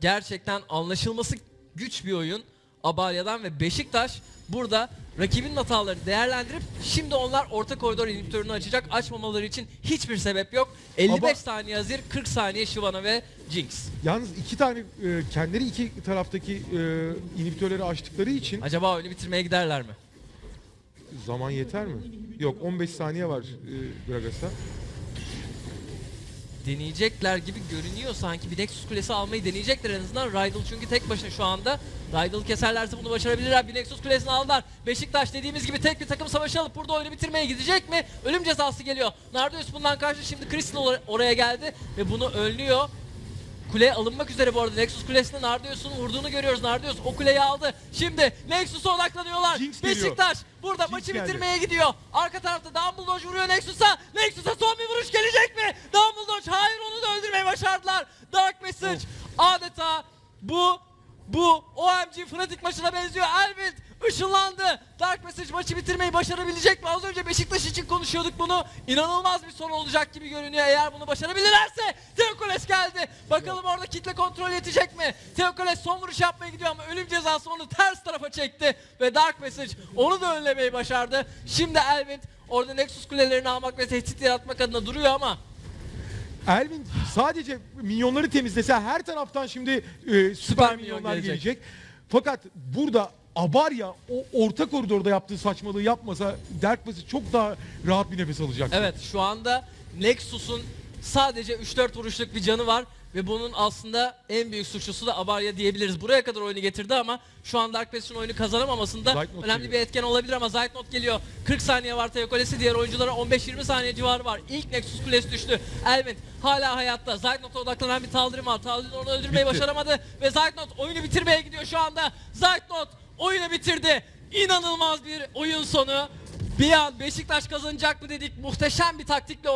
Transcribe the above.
gerçekten anlaşılması güç bir oyun Abalya'dan ve Beşiktaş burada rakibinin hatalarını değerlendirip şimdi onlar orta koridor inhibitörünü açacak. Açmamaları için hiçbir sebep yok. 55 Aba- saniye Azir, 40 saniye Shyvana ve Jinx. Yalnız iki tane e, kendileri iki taraftaki e, inhibitörleri açtıkları için Acaba oyunu bitirmeye giderler mi? zaman yeter mi? Yok 15 saniye var e, Gragas'a. Deneyecekler gibi görünüyor sanki. Bir Nexus Kulesi almayı deneyecekler en azından. Rydal çünkü tek başına şu anda. Rydal keserlerse bunu başarabilirler. Bir Nexus Kulesi'ni aldılar. Beşiktaş dediğimiz gibi tek bir takım savaşı alıp burada oyunu bitirmeye gidecek mi? Ölüm cezası geliyor. Nardius bundan karşı şimdi Crystal or- oraya geldi ve bunu önlüyor. Kule alınmak üzere bu arada. Nexus Kulesi'nin Nardius'un vurduğunu görüyoruz. Nardius o kuleyi aldı. Şimdi Nexus'a odaklanıyorlar. Jinx geliyor. Beşiktaş burada Jinx maçı geldi. bitirmeye gidiyor. Arka tarafta Dumbledore vuruyor Nexus'a. Nexus'a son bir vuruş gelecek mi? Dumbledore hayır onu da öldürmeyi başardılar. Dark Message adeta bu bu OMG Fnatic maçına benziyor. Elvind ışınlandı. Dark Message maçı bitirmeyi başarabilecek mi? Az önce Beşiktaş için konuşuyorduk bunu. İnanılmaz bir son olacak gibi görünüyor eğer bunu başarabilirlerse. Teokoles geldi. Bakalım orada kitle kontrol yetecek mi? Teokoles son vuruş yapmaya gidiyor ama ölüm cezası onu ters tarafa çekti. Ve Dark Message onu da önlemeyi başardı. Şimdi Elvind orada Nexus kulelerini almak ve tehdit yaratmak adına duruyor ama Elvin sadece minyonları temizlese her taraftan şimdi e, süper, minyon minyonlar gelecek. gelecek. Fakat burada Abarya o orta koridorda yaptığı saçmalığı yapmasa Dark Passage çok daha rahat bir nefes alacak. Evet şu anda Nexus'un sadece 3-4 vuruşluk bir canı var ve bunun aslında en büyük suçlusu da Abarya diyebiliriz. Buraya kadar oyunu getirdi ama şu an Dark Passage'ın oyunu kazanamamasında Zaytnot önemli geliyor. bir etken olabilir ama Zaytnot geliyor. 40 saniye var Teokolesi diğer oyunculara 15-20 saniye civarı var. İlk Nexus kulesi düştü. Elvin hala hayatta. Zaytnot'a odaklanan bir Taldir'im var. Taldir onu öldürmeyi Bitti. başaramadı ve Zaytnot oyunu bitirmeye gidiyor şu anda. Zaytnot oyunu bitirdi. İnanılmaz bir oyun sonu. Bir an Beşiktaş kazanacak mı dedik. Muhteşem bir taktikle or-